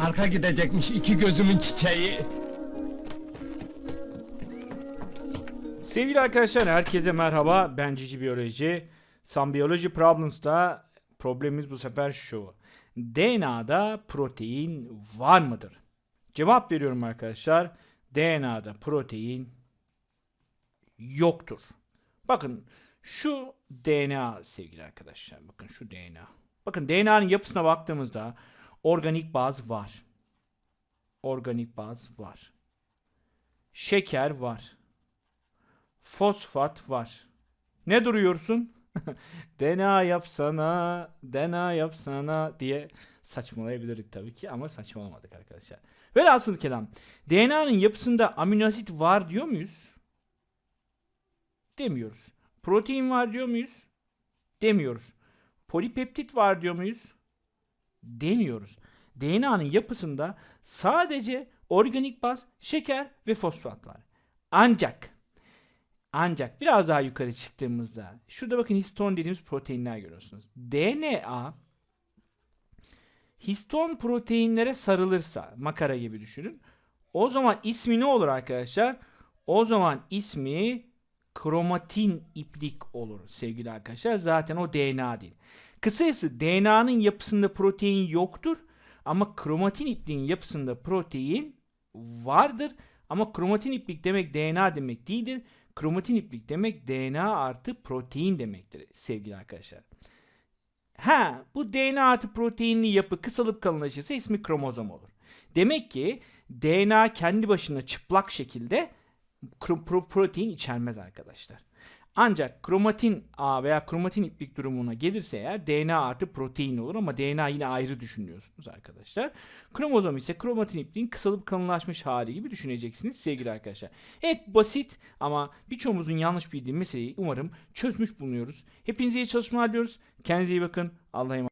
Parka gidecekmiş iki gözümün çiçeği. Sevgili arkadaşlar herkese merhaba. Ben Cici Biyoloji. Some Biology Problems'da problemimiz bu sefer şu. DNA'da protein var mıdır? Cevap veriyorum arkadaşlar. DNA'da protein yoktur. Bakın şu DNA sevgili arkadaşlar. Bakın şu DNA. Bakın DNA'nın yapısına baktığımızda organik baz var. Organik baz var. Şeker var. Fosfat var. Ne duruyorsun? DNA yapsana, DNA yapsana diye saçmalayabilirdik tabii ki ama saçmalamadık arkadaşlar. Velhasıl kelam DNA'nın yapısında amino asit var diyor muyuz? Demiyoruz. Protein var diyor muyuz? Demiyoruz. Polipeptit var diyor muyuz? Demiyoruz. DNA'nın yapısında sadece organik baz, şeker ve fosfat var. Ancak ancak biraz daha yukarı çıktığımızda şurada bakın histon dediğimiz proteinler görüyorsunuz. DNA histon proteinlere sarılırsa makara gibi düşünün. O zaman ismi ne olur arkadaşlar? O zaman ismi kromatin iplik olur sevgili arkadaşlar. Zaten o DNA değil. Kısacası DNA'nın yapısında protein yoktur ama kromatin ipliğin yapısında protein vardır. Ama kromatin iplik demek DNA demek değildir. Kromatin iplik demek DNA artı protein demektir sevgili arkadaşlar. Ha bu DNA artı proteinli yapı kısalıp kalınlaşırsa ismi kromozom olur. Demek ki DNA kendi başına çıplak şekilde protein içermez arkadaşlar. Ancak kromatin A veya kromatin iplik durumuna gelirse eğer DNA artı protein olur ama DNA yine ayrı düşünüyorsunuz arkadaşlar. Kromozom ise kromatin ipliğin kısalıp kalınlaşmış hali gibi düşüneceksiniz sevgili arkadaşlar. Evet basit ama birçoğumuzun yanlış bildiği meseleyi umarım çözmüş bulunuyoruz. Hepinize iyi çalışmalar diliyoruz. Kendinize iyi bakın. Allah'a emanet